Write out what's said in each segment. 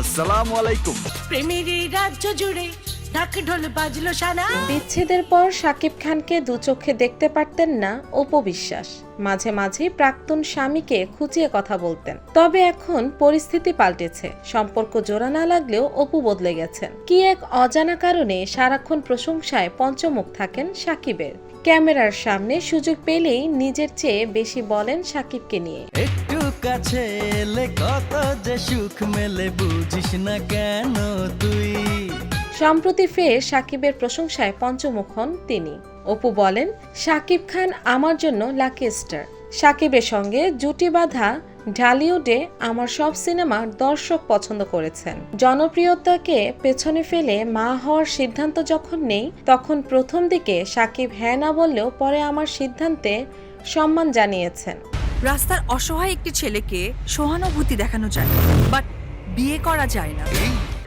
আসসালামু আলাইকুম। প্রেমের এই রাজ্য জুড়ে ঢাক ঢোল বাজলো সারা। বিচ্ছেদের পর শাকিব খানকে দু চোখে দেখতে পারতেন না অপবিশ্বাস। মাঝে মাঝে প্রাক্তন স্বামীকে খুঁচিয়ে কথা বলতেন। তবে এখন পরিস্থিতি পাল্টেছে। সম্পর্ক জোড়া না লাগলেও অপু বদলে গেছেন। কি এক অজানা কারণে সারাক্ষণ প্রশংসায় পঞ্চমুখ থাকেন সাকিবের। ক্যামেরার সামনে সুযোগ পেলেই নিজের চেয়ে বেশি বলেন সাকিবকে নিয়ে। কাছে এলে কত যে সুখ মেলে, বুঝিস না কেন তুই? সম্প্রতি ফের সাকিবের প্রশংসায় পঞ্চমুখ হন তিনি। অপু বলেন, সাকিব খান আমার জন্য লাকি স্টার। সাকিবের সঙ্গে জুটি বাঁধা ঢালিউডে আমার সব সিনেমা দর্শক পছন্দ করেছেন। জনপ্রিয়তাকে পেছনে ফেলে মা হওয়ার সিদ্ধান্ত যখন নেই, তখন প্রথম দিকে সাকিব হ্যাঁ না বললেও পরে আমার সিদ্ধান্তে সম্মান জানিয়েছেন। রাস্তার অসহায় একটি ছেলেকে সহানুভূতি দেখানো যায় বাট বিয়ে করা যায় না।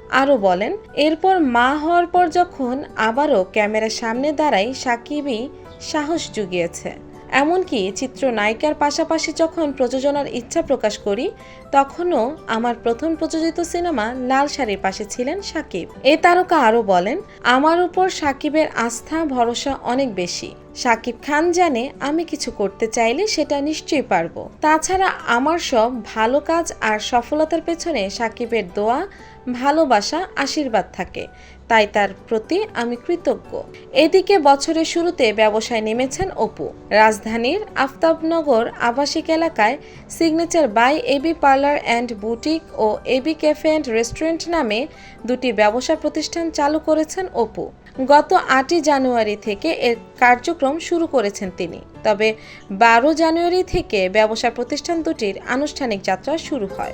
আরও বলেন, এরপর মা হওয়ার পর যখন আবারও ক্যামেরার সামনে দাঁড়াই সাকিবই সাহস জুগিয়েছে। এমনকি চিত্রনায়িকার পাশাপাশি যখন প্রযোজনার ইচ্ছা প্রকাশ করি, তখনও আমার প্রথম প্রযোজিত সিনেমা লাল শাড়ির পাশে ছিলেন সাকিব। এ তারকা আরও বলেন, আমার উপর সাকিবের আস্থা, ভরসা অনেক বেশি। সাকিব খান জানে আমি কিছু করতে চাইলে সেটা নিশ্চয়ই পারব। তাছাড়া আমার সব ভালো কাজ আর সফলতার পেছনে সাকিবের দোয়া ভালোবাসা, আশীর্বাদ থাকে। তাই তার প্রতি আমি কৃতজ্ঞ। এদিকে বছরের শুরুতে ব্যবসায় নেমেছেন অপু। রাজধানীর আফতাবনগর আবাসিক এলাকায় signature by AB parlour and boutique O AB cafe and restaurant নামে দুটি ব্যবসা প্রতিষ্ঠান চালু করেছেন অপু। গত আটই জানুয়ারি থেকে এর কার্যক্রম শুরু করেছেন তিনি। তবে বারো জানুয়ারি থেকে ব্যবসা প্রতিষ্ঠান দুটির আনুষ্ঠানিক যাত্রা শুরু হয়।